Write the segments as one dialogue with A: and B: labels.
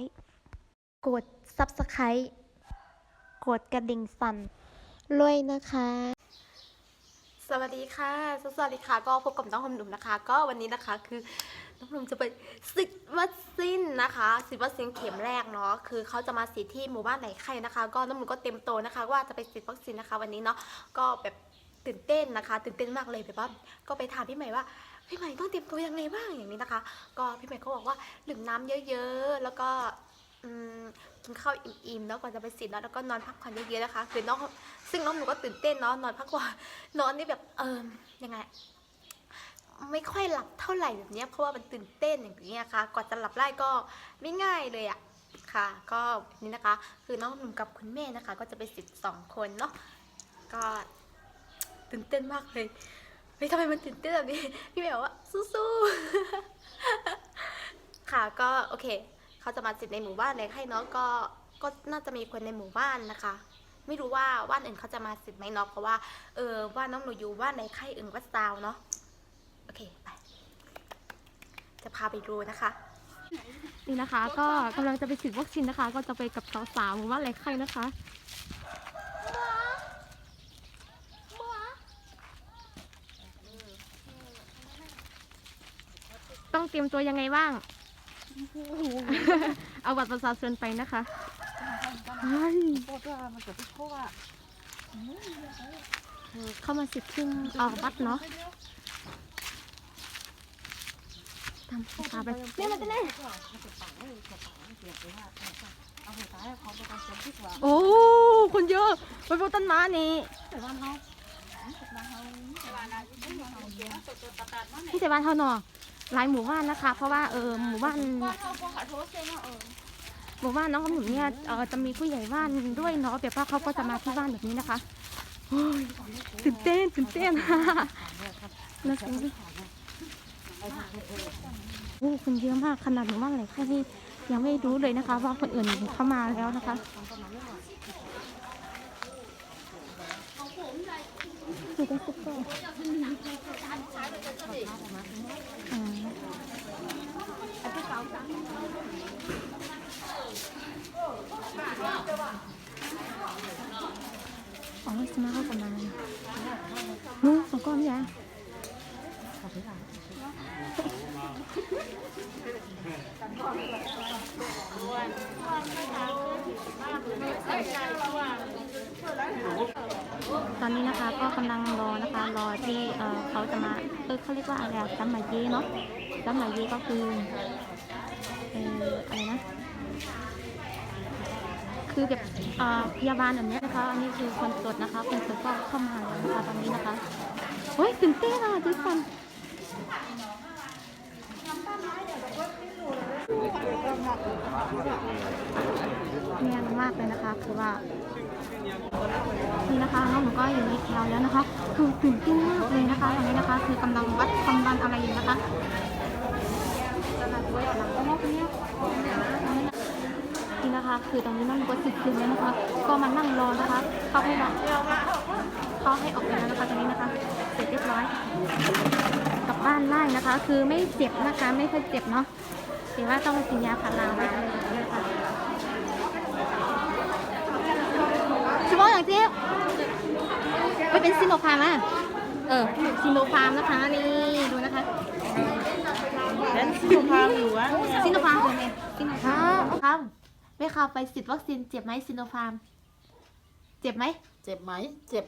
A: ค์กด Subscribe กดกระดิ่งสั่นด้วยนะคะ
B: สวัสดีค่ะ สวัสดีค่ะ ก็พบกับน้องหนุ่มนะคะ ก็วันนี้นะคะคือน้องหนุ่มจะไปฉีดวัคซีนนะคะฉีดวัคซีนเข็มแรกเนาะคือเขาจะมาฉีดที่หมู่บ้านไหนใครนะคะ ก็น้องหนุ่มก็เต็มโตนะคะ ว่าจะไปฉีดวัคซีนนะคะ วันนี้เนาะก็แบบตื่นเต้นนะคะ ตื่นเต้นมากเลยแบบว่าก็ไปถามพี่ใหม่ว่า พี่ใหม่ต้องเตรียมตัวยังไงบ้างอย่างนี้นะคะ ก็พี่ใหม่เขาบอกว่าดื่มน้ำเยอะๆ แล้วก็กินข้าวอิ่มๆแล้วก่อนจะไปฉีดเนาะแล้วก็นอนพักผ่อนเยอะๆนะคะคือน้องซึ่งน้องหนูก็ตื่นเต้นเนาะนอนพักผ่อนนอนนี่แบบเออยังไง ไม่ค่อยหลับเท่าไหร่แบบเนี้ยเพราะว่ามันตื่นเต้นอย่างนี้นะคะกว่าจะหลับได้ก็ไม่ง่ายเลยอะค่ะ ก็นี่นะคะ คือน้องหนุ่มกับคุณแม่นะคะ ก็จะไปสิบสองคนเนาะก็ตื่นเต้นมากเลย ฮ้ยทำไมมันตื่นเต้นแบบนี้ พี่แม่บอกว่าสู้ๆ ค่ะก็โอเค เขาจะมาสิทธิ์ในหมู่บ้านไหนให้เนาะก็ก็น่าจะมีคนในหมู่บ้านนะคะ ไม่รู้ว่าบ้านอื่นเขาจะมาสิทธิ์ไหมเนาะเพราะว่าเออบ้านน้องหนูอยู่บ้านในใครอื่นก็ซาวเนาะโอเคไป จะพาไปดูนะคะ
A: นี่นะคะ ก็กำลังจะไปฉีดวัคซีนนะคะ ก็จะไปกับสาวๆหมู่บ้านไรไข่นะคะ ต้องเตรียมตัวยังไงบ้าง เอาบัตรประชาชนไปนะคะเฮ้ยเข้ามาสิทธิ์ที่ออกบัตรเนาะทำตาไปเนี่ยมันจะเนี่ยโอ้คนเยอะไปพบต้นไม้นี่ที่แต่บ้านเท่าหนอ หลายหมู่บ้านนะคะ เพราะว่าเออหมู่บ้านหมู่บ้านน้องกับหนูเนี่ยเออจะมีผู้ใหญ่บ้านด้วยเนาะแบบว่าเขาก็จะมาที่บ้านแบบนี้นะคะตื่นเต้นตื่นเต้นนะสิโอ้คนเยอะมากขนาดหมู่บ้านไหนแค่นี้ยังไม่รู้เลยนะคะ ว่าคนอื่นเข้ามาแล้วนะคะ อยู่ตรงซุปเปอร์อ่าอ๋อสมาร์ทประมาณนู้นสองก้อนยา ตอนนี้นะคะก็กำลังรอนะคะรอที่เออเขาจะมาเออเขาเรียกว่าอะไรอะจัมมาย่เนาะจัมมาย่ก็คือเอออะไรนะคือแบบอ่าพยาบาลแบบเนี้ยนะคะอันนี้คือคนสดนะคะคนสดก็เข้ามาแล้วนะคะตอนนี้นะคะเฮ้ยตื่นเต้นอะทุกคน เนียนมากเลยนะคะคือว่านี่นะคะน้องหนูก็อยู่ในแถวแล้วนะคะ คือตื่นเต้นมากเลยนะคะตอนนี้นะคะ คือกำลังวัดความดันอะไรอยู่นะคะนี่นะคะ คือตรงนี้นั่งก็สิบคืนแล้วนะคะ ก็มานั่งรอนะคะ เขาให้เขาให้ออกไปแล้วนะคะตรงนี้นะคะ เสร็จเรียบร้อย กลับบ้านได้นะคะ คือไม่เจ็บนะคะ ไม่เคยเจ็บเนาะ แต่ว่าต้องกินยาพาราไว้อะไรอย่างเงี้ยค่ะชิบออย่างเจ๊ไปเป็นซิโนฟาร์มอะ เออซิโนฟาร์มนะคะนี่ดูนะคะ
C: แล้วซิโนฟาร์มอยู่วะเนี่ย
A: ซิโนฟาร์มคือไงซิโนฟาร์มครับไม่เข้าไปฉีดวัคซีนเจ็บไหมซิโนฟาร์ม เจ็บไหม
C: เจ็บไหม เจ็บ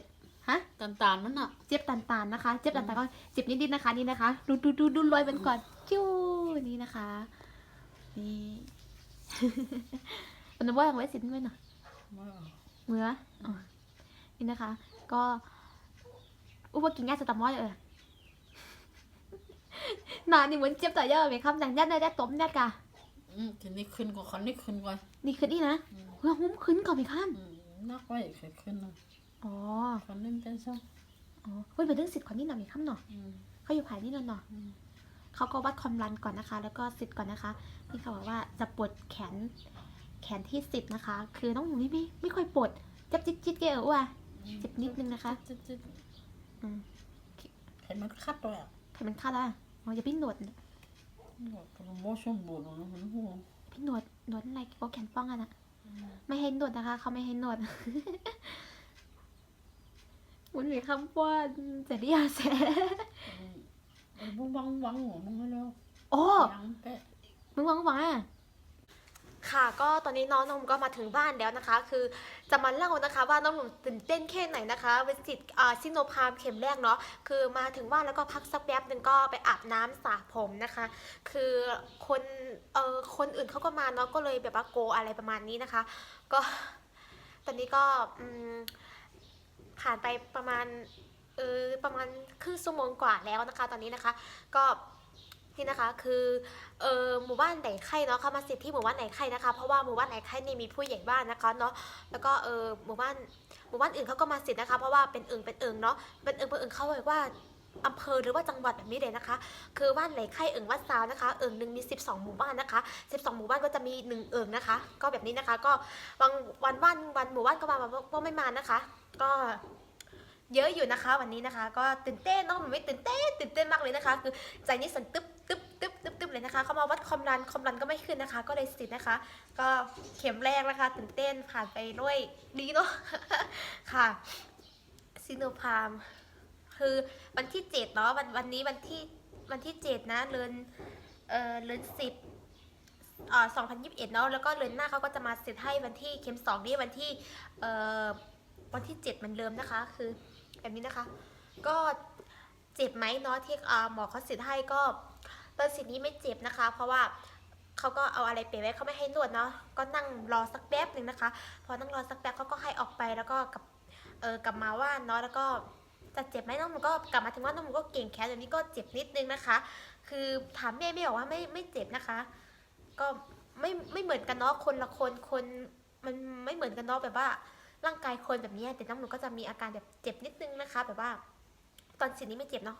A: ฮะ
C: ตันตานๆมันอะ
A: เจ็บตันๆนะคะ เจ็บตันๆก็เจ็บนิดๆนะคะนี่นะคะ ดูดูดูดูรอยมันก่อนคิ้วนี่นะคะ นี่มันว่าไว้สินไว้หน่อยเมื่ออ๋อนี่นะคะ ก็อุปกินยาสตามอลเออหนานี่เหมือนเจ็บต่อยอดไหมครับอย่างยัดได้ได้ต้มยัดกะ
C: อืมทีนี้ขึ้นกว่าคันนี้ขึ้นกว่า
A: นี่ขึ้นนี่นะเฮ้ยหุ้มขึ้นก่อนไหมครับ
C: อืมนักไว้ขึ้นขึ้นนะ
A: อ๋อ
C: คันนี้มันเป็นซ้
A: อ๋อเฮ้ยเป็นเรื่องสิทธิ์ของนี่หน่อยไหมครับหน่อยำ
C: อืม
A: เขาอยู่ภายนี่นอนเนาะ
C: อืม
A: เขาก็วัดความดันก่อนนะคะ แล้วก็สิทธิ์ก่อนนะคะนี่เขาบอกว่าจะปวดแขนแขนที่สิบนะคะ คือน้องหนูนี่ไม่ไม่ค่อยปวดจับจิ๊ดจิ๊ดเกลว่ะเจ็บนิดนึงนะคะ
C: จิ๊ดจิ๊ด
A: อืม
C: เห็นมันคัดด้วยอะ
A: แผลมันคาดอะอ๋ออย่าพี่หนวด
C: โอ้โหโมชั่นบูดนะมันหัว
A: แผพี่หนวดหนวดอะไรโกแขนป้องกันอะไม่ให้หนวดนะคะ เขาไม่ให้หนวดมันมีคำว่าจะเรียกแส
C: ไอ้ บุ้งวังวังหัวมึงให้แล้ว
A: โอ้
C: ยังแกะ
A: มึงวังวังอะ
B: ค่ะก็ตอนนี้น้องนมก็มาถึงบ้านแล้วนะคะ คือจะมาเล่านะคะว่าน้องนมตื่นเต้นแค่ไหนนะคะเป็นสิทธิ์อ่าซิโนพาร์มเข็มแรกเนาะคือมาถึงบ้านแล้วก็พักสักแป๊บหนึ่งก็ไปอาบน้ำสระผมนะคะ คือคนเอ่อคนอื่นเขาก็มาเนาะก็เลยแบบว่าโกอะไรประมาณนี้นะคะ ก็ตอนนี้ก็อืมผ่านไปประมาณ เออประมาณครึ่งชั่วโมงกว่าแล้วนะคะ ตอนนี้นะคะ ก็นี่นะคะคือเออหมู่บ้านไหนไข่เนาะเขามาสิทธิ์ที่หมู่บ้านไหนไข่นะคะ เพราะว่าหมู่บ้านไหนไข่นี่มีผู้ใหญ่บ้านนะคะเนาะแล้วก็เออหมู่บ้านหมู่บ้านอื่นเขาก็มาสิทธิ์นะคะ เพราะว่าเป็นเอิงเป็นเอิงเนาะเป็นเอิงเป็นเอิงเขาบอกว่าอำเภอหรือว่าจังหวัดแบบนี้เลยนะคะ คือบ้านไหนไข่เอิงวัดซาวนะคะเอิงหนึ่งมี 12 หมู่บ้านนะคะ 12 หมู่บ้านก็จะมีหนึ่งเอิงนะคะ ก็แบบนี้นะคะก็วันวันวันวันหมู่บ้านก็มาว่าไม่มานะคะ ก็ เยอะอยู่นะคะวันนี้นะคะ ก็ตื่นเต้นเนาะมันไม่ตื่นเต้นตื่นเต้นมากเลยนะคะ คือใจนี่สั่นตึ๊บตึ๊บตึ๊บตึ๊บตึ๊บเลยนะคะ เขามาวัดความดันความดันก็ไม่ขึ้นนะคะ ก็เลยสิทธิ์นะคะ ก็เข็มแรกนะคะ ตื่นเต้นผ่านไปด้วยดีเนาะค่ะซิโนพาร์มคือวันที่เจ็ดเนาะวันวันนี้วันที่วันที่เจ็ดนะเดือนเอ่อเดือนสิบอ่าสองพันยิบเอ็ดเนาะแล้วก็เดือนหน้าเขาก็จะมาเสร็จให้วันที่เข็มสองนี่วันที่เอ่อวันที่เจ็ดเหมือนเดิมนะคะคือ แบบนี้นะคะ ก็เจ็บไหมเนาะที่หมอเขาเสร็จให้ก็ตอนสิทธิ์นี้ไม่เจ็บนะคะ เพราะว่าเขาก็เอาอะไรเปไว้เขาไม่ให้นวดเนาะก็นั่งรอสักแป๊บหนึ่งนะคะ พอนั่งรอสักแป๊บเขาก็ให้ออกไปแล้วก็กลับเออกลับมาว่านเนาะแล้วก็จะเจ็บไหมน้องมันก็กลับมาถึงว่าน้องมันก็เก่งแค่เดี๋ยวนี้ก็เจ็บนิดนึงนะคะ คือถามแม่ไม่บอกว่าไม่ไม่เจ็บนะคะ ก็ไม่ไม่เหมือนกันเนาะคนละคนคนมันไม่เหมือนกันเนาะแบบว่า ร่างกายคนแบบนี้แต่น้องหนูก็จะมีอาการแบบเจ็บนิดนึงนะคะแบบว่าตอนสินนี้ไม่เจ็บเนาะ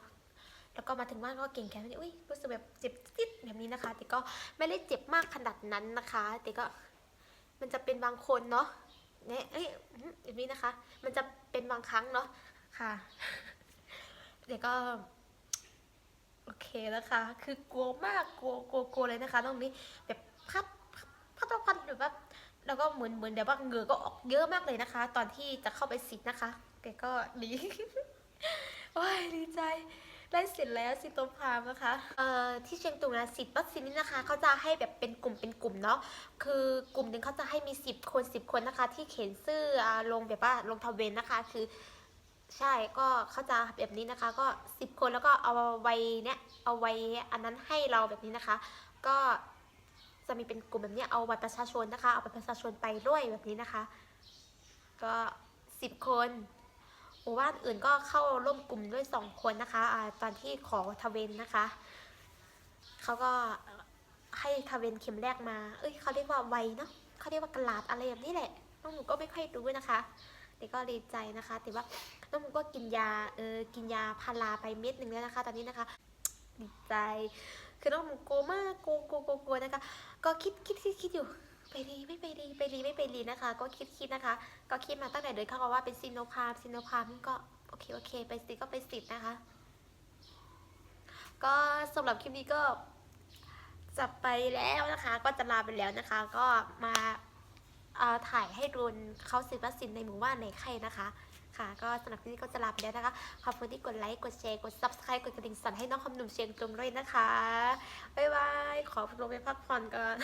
B: แล้วก็มาถึงบ้านก็เก่งแค่นี้อุ้ยรู้สึกแบบเจ็บติดแบบนี้นะคะ แต่ก็ไม่ได้เจ็บมากขนาดนั้นนะคะ แต่ก็มันจะเป็นบางคนเนาะเนี่ยเอ้ยแบบนี้นะคะ มันจะเป็นบางครั้งเนาะค่ะเดี๋ยวก็โอเคนะคะ คือกลัวมากกลัวกลัวกลัวเลยนะคะตรงนี้แบบพัดพัดพัดพัดแบบว่า แล้วก็เหมือนเหมือนแบบว่าเหงื่อก็ออกเยอะมากเลยนะคะ ตอนที่จะเข้าไปสิทธ์นะคะแต่ก็ดีโอ้ยดีใจได้สิทธิ์แล้วสิทธิ์ตัวพามนะคะเอ่อที่เชียงตุงนะสิทธิ์วัคซีนนี่นะคะเขาจะให้แบบเป็นกลุ่มเป็นกลุ่มเนาะคือกลุ่มหนึ่งเขาจะให้มีสิบคนสิบคนนะคะ ที่เขียนชื่อลงแบบว่าลงทะเบียนนะคะ คือ ใช่ก็เขาจะแบบนี้นะคะ ก็สิบคนแล้วก็เอาไว้เนี่ยเอาไว้อันนั้นให้เราแบบนี้นะคะ ก็ จะมีเป็นกลุ่มแบบนี้เอาบัตรประชาชนนะคะ เอาบัตรประชาชนไปด้วยแบบนี้นะคะ ก็สิบคนหมู่บ้านอื่นก็เข้าร่วมกลุ่มด้วยสองคนนะคะอ่าตอนที่ขอทะเวนนะคะ เขาก็ให้ทะเวนเข็มแรกมา เอ้ยเขาเรียกว่าไวเนาะเขาเรียกว่ากระลาดอะไรแบบนี้แหละ น้องหนูก็ไม่ค่อยรู้นะคะแต่ก็ดีใจนะคะ แต่ว่าน้องหนูก็กินยา เออ กินยาพาราไปเม็ดหนึ่งแล้วนะคะ ตอนนี้นะคะ ดีใจ คือน้องหนูโกลัวมากโกลัวโกลัวโกลัวโกนะคะ ก็คิดคิดคิดคิดอยู่ไปดีไม่ไปดีไปดีไม่ไปดีนะคะ ก็คิดคิดนะคะ ก็คิดมาตั้งแต่เดินเข้ามาว่าเป็นซิโนพาร์มซิโนพาร์มก็โอเคโอเค ไปสิก็ไปสินะคะ ก็สำหรับคลิปนี้ก็จะไปแล้วนะคะ ก็จะลาไปแล้วนะคะ ก็มาถ่ายให้รุนเขาสิวัคซีนในหมู่บ้านในไข่นะคะ ค่ะ ก็สำหรับคลิปนี้ก็จะลาไปแล้วนะคะ ขอบคุณที่กดไลค์ กดแชร์ กด subscribe กดกระดิ่งสั่นให้น้องคำหนุ่มเชียงตุงด้วยนะคะ บ๊ายบาย ขอลงไปพักผ่อนก่อน